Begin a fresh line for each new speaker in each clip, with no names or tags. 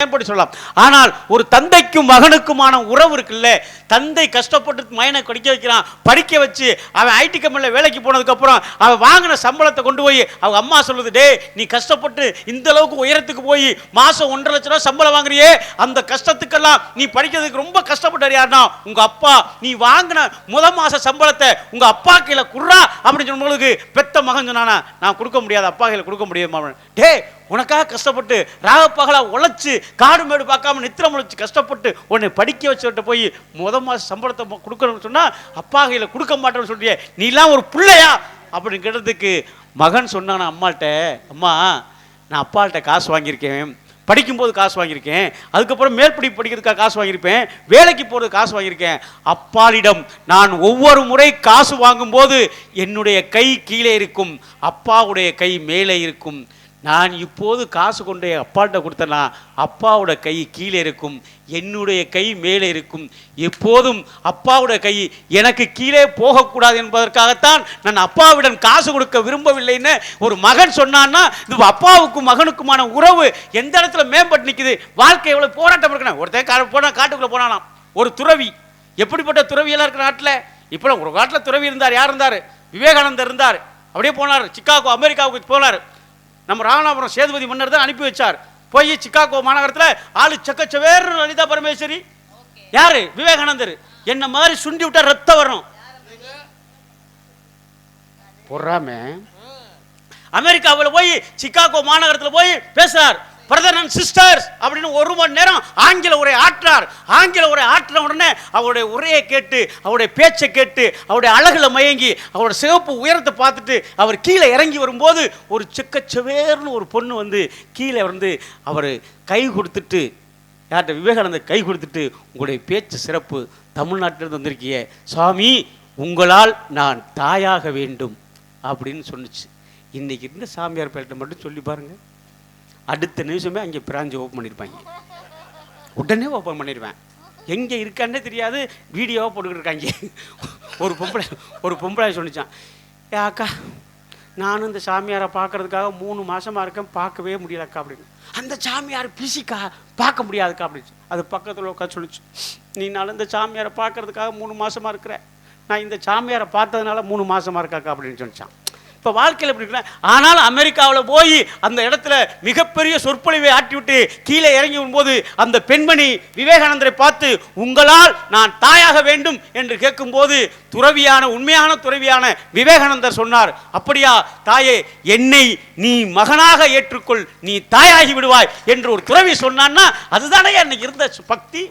மேம்படி சொல்லலாம்? ஆனால் ஒரு தந்தைக்கும் மகனுக்குமான உறவு இருக்குல்ல? தந்தை கஷ்டப்பட்டு மயனை படிக்க வைக்கிறான் படிக்க வச்சு அவன் ஐடி கம்பெனியில் வேலைக்கு போனதுக்கப்புறம் அவன் வாங்கின சம்பளத்தை கொண்டு போய் அவங்க அம்மா சொல்லுது டே நீ கஷ்டப்பட்டு இந்த அளவுக்கு உயரத்துக்கு போய் மாதம் ஒன்றரை லட்ச ரூபா சம்பளம் வாங்குறியே? அந்த கஷ்டத்துக்கெல்லாம் நீ படிக்கிறதுக்கு ரொம்ப கஷ்டப்பட்டார் யாருன்னா உங்கள் அப்பா. நீ வாங்கின முத மாத சம்பளத்தை உங்கள் அப்பா கீழே குர்றா அப்படின்னு சொன்னவங்களுக்கு பெத்த மகன் சொன்னானா நான் கொடுக்க முடியாது அப்பா கையில் கொடுக்க முடியாது டே உனக்காக கஷ்டப்பட்டு ராகப்பகலா உழைச்சி காடு மேடு பார்க்காம நித்திரம் உழைச்சி கஷ்டப்பட்டு உன்னை படிக்க வச்சுட்டு போய் முத மாச சம்பளத்தை மொ- கொடுக்கணும்னு சொன்னால் அப்பா கையில் கொடுக்க மாட்டேன்னு சொல்றிய நீலாம் ஒரு பிள்ளையா? அப்படின்னு கேட்டதுக்கு மகன் சொன்னான் அம்மாட்ட அம்மா நான் அப்பாள்கிட்ட காசு வாங்கியிருக்கேன். படிக்கும்போது காசு வாங்கியிருக்கேன். அதுக்கப்புறம் மேற்படி படிக்கிறதுக்காக காசு வாங்கியிருப்பேன். வேலைக்கு போகிறது காசு வாங்கியிருக்கேன். அப்பாலிடம் நான் ஒவ்வொரு முறை காசு வாங்கும்போது என்னுடைய கை கீழே இருக்கும். அப்பாவுடைய கை மேலே இருக்கும். நான் இப்போது காசு கொண்டு அப்பாட்ட கொடுத்தனா அப்பாவோட கை கீழே இருக்கும் என்னுடைய கை மேலே இருக்கும். எப்போதும் அப்பாவோட கை எனக்கு கீழே போகக்கூடாது என்பதற்காகத்தான் நான் அப்பாவிடம் காசு கொடுக்க விரும்பவில்லைன்னு ஒரு மகன் சொன்னான்னா இது அப்பாவுக்கும் மகனுக்குமான உறவு எந்த இடத்துல மேம்பட்டு நிற்குது வாழ்க்கை எவ்வளோ போராட்டம் இருக்கணும் ஒருத்தன் கா போனால் காட்டுக்குள்ளே போனானா ஒரு துறவி. எப்படிப்பட்ட துறவியெல்லாம் இருக்கிற நாட்டில்? இப்போ ஒரு காட்டில் துறவி இருந்தார் யார் இருந்தார்? விவேகானந்தர் இருந்தார். அப்படியே போனார் சிக்காகோ அமெரிக்காவுக்கு போனார். நம்ம ராமநாதபுரம் சேதுபதி மன்னர் தான் அனுப்பி வச்சார். போய் சிக்காகோ மாநகரத்தில் ஆளு சக்கச்சவேர் லலிதா பரமேஸ்வரி. யாரு? விவேகானந்தர். என்ன மாதிரி சுண்டி விட்டா ரத்தம் வரும் பொறாம. அமெரிக்காவில் போய் சிக்காகோ மாநகரத்தில் போய் பேசுறார். பிரதர் அண்ட் சிஸ்டர்ஸ் அப்படின்னு ஒரு மணி நேரம் ஆங்கில உரை ஆற்றார். ஆங்கில உரை ஆற்றின உடனே அவருடைய உரையை கேட்டு அவருடைய பேச்சை கேட்டு அவருடைய அழகில் மயங்கி அவருடைய சிவப்பு உயரத்தை பார்த்துட்டு அவர் கீழே இறங்கி வரும்போது ஒரு செக்கச்சவேர்னு ஒரு பொண்ணு வந்து கீழே வந்து அவர் கை கொடுத்துட்டு யார்கிட்ட விவேகானந்தர் கை கொடுத்துட்டு உங்களுடைய பேச்சு சிறப்பு. தமிழ்நாட்டிலிருந்து வந்திருக்கிய சாமி உங்களால் நான் தாயாக வேண்டும். அப்படின்னு சொன்னுச்சு. இன்னைக்கு இருந்த சாமியார் பேர்கிட்ட மட்டும் சொல்லி பாருங்கள் அடுத்த நிமிஷமே அங்கே பிராஞ்சி ஓப்பன் பண்ணியிருப்பாங்க உடனே ஓப்பன் பண்ணிடுவேன் எங்கே இருக்கான்னே தெரியாது வீடியோவாக போட்டுக்கிட்டு இருக்காங்க. ஒரு பொம்பளை ஒரு பொம்பளை சொன்னிச்சான். ஏ அக்கா நானும் இந்த சாமியாரை பார்க்கறதுக்காக மூணு மாதமாக இருக்கேன் பார்க்கவே முடியலக்கா அப்படின்னு. அந்த சாமியார் பிசிக்கா பார்க்க முடியாதுக்கா அப்படின்னு. அது பக்கத்தில் உட்காந்து சொல்லிச்சு. நீ நாளும் இந்த சாமியாரை பார்க்கறதுக்காக மூணு மாதமாக இருக்கிற. நான் இந்த சாமியாரை பார்த்ததுனால மூணு மாதமாக இருக்காக்கா அப்படின்னு சொன்னிச்சான். இப்போ வாழ்க்கையில் எப்படி இருக்குன்னா ஆனால் அமெரிக்காவில் போய் அந்த இடத்துல மிகப்பெரிய சொற்பொழிவை ஆட்டிவிட்டு கீழே இறங்கி வரும்போது அந்த பெண்மணி விவேகானந்தரை பார்த்து உங்களால் நான் தாயாக வேண்டும் என்று கேட்கும்போது துறவியான உண்மையான துறவியான விவேகானந்தர் சொன்னார் அப்படியா தாயே என்னை நீ மகனாக ஏற்றுக்கொள் நீ தாயாகி விடுவாய் என்று ஒரு துறவி சொன்னான்னா அதுதானே அன்னைக்கு இருந்த பக்தி.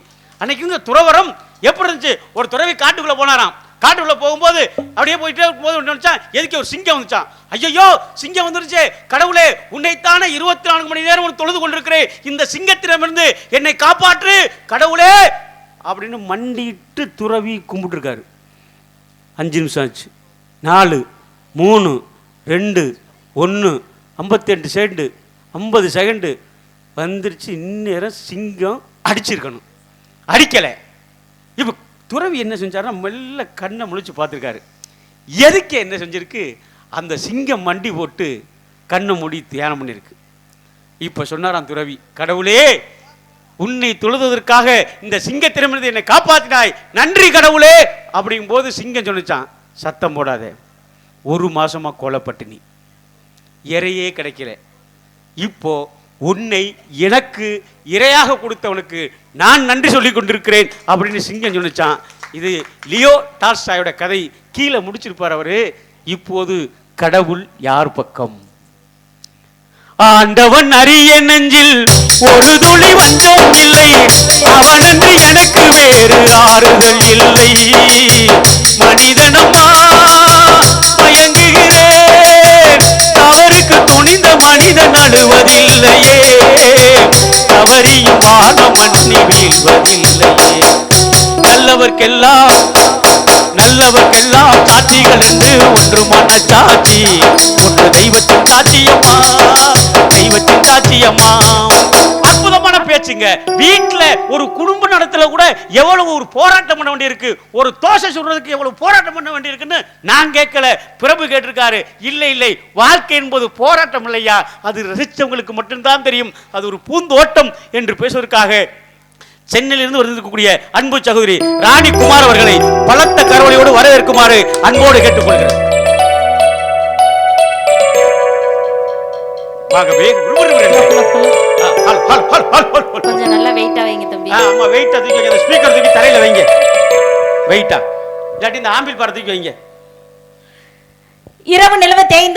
அன்னைக்கு இருந்த துறவரம். எப்படி இருந்துச்சு? ஒரு துறவி காட்டுக்குள்ளே போனாராம். காட்டுக்குள்ள போகும்போது அப்படியே போயிட்டே இருக்கும்போது நினைச்சான் எதுக்கு ஒரு சிங்கம் வந்துச்சான் ஐயோ சிங்கம் வந்துருச்சு. கடவுளே உன்னைத்தானே இருபத்தி நான்கு மணி நேரம் தொழுது கொண்டிருக்கிறேன். இந்த சிங்கத்திடமிருந்து என்னை காப்பாற்று கடவுளே! அப்படின்னு மண்டிட்டு துறவி கும்பிட்டுருக்காரு. அஞ்சு நிமிஷம் ஆச்சு. நாலு மூணு ரெண்டு ஒன்று ஐம்பத்தெட்டு செகண்டு ஐம்பது செகண்டு வந்துருச்சு. இந்நேரம் சிங்கம் அடிச்சிருக்கணும். அடிக்கலை. இப்போ துறவி என்ன செஞ்சாருன்னா மெல்ல கண்ணை முழிச்சு பார்த்துருக்காரு. எதுக்கு என்ன செஞ்சிருக்கு? அந்த சிங்கம் மண்டி போட்டு கண்ணை மூடி தியானம் பண்ணியிருக்கு இப்போ சொன்னாராம் துறவி கடவுளே உன்னை தொழுதுவதற்காக இந்த சிங்கத்திடமிருந்து என்னை காப்பாத்தினாய். நன்றி கடவுளே. அப்படிங்கும் போது சிங்கம் சொன்னிச்சான் சத்தம் போடாத. ஒரு மாசமா கொலப்பட்டினி இறையே கிடைக்கல. இப்போ உன்னை எனக்கு இரையாக கொடுத்தவனுக்கு நான் நன்றி சொல்லி கொண்டிருக்கிறேன் அப்படின்னு சிங்கம் சொன்னிச்சான். இது லியோ டால்ஸ்டாயோட கதை. கீழே முடிச்சிருப்பார் அவரு. இப்போது கடவுள் யார் பக்கம்? ஆண்டவன் அரிய நெஞ்சில் ஒரு துளி வஞ்சம் இல்லை. அவனன்று எனக்கு வேறு ஆறுதல் இல்லை. மனிதனும் மனிதன் தவறியும் வான மண்ணி வீழ்வதில்லையே. நல்லவர்க்கெல்லாம் நல்லவர்க்கெல்லாம் சாட்சிகள் என்று ஒன்று மனச்சாட்சி ஒன்று தெய்வத்தின் சாட்சியம்மா தெய்வத்தின் சாட்சியம்மா. அற்புதமான வீட்டில் ஒரு குடும்ப நடத்துல கூட எவ்வளவு ஒரு போராட்டம் பண்ண வேண்டியிருக்கு? ஒரு தோசை சுடுறதுக்கு எவ்வளவு போராட்டம் பண்ண வேண்டியிருக்குன்னு நான் கேட்கல. பிரபு கேட்டிருக்காரு. இல்லை இல்லை. வாழ்க்கை என்பது போராட்டம் இல்லையா? அது ரசித்தவங்களுக்கு மட்டும்தான் தெரியும். அது ஒரு பூந்தோட்டம் என்று பேசுவதற்காக சென்னையிலிருந்து வந்திருக்கக்கூடிய அன்பு சகோதரி ராணி குமார் அவர்களை பலத்த கரவலையோடு வரவேற்குமாறு அன்போடு கேட்டுக்கொள்கிறேன். வாங்கவே ஆமா வெயிட்டா தூக்கி வைங்க ஸ்பீக்கர் தூக்கி தரையில வைங்க. வெயிட்டா இல்லாட்டி இந்த ஆம்பிள் பார தூக்கி வைங்க.
இரவு நிலவ தேய்ந்து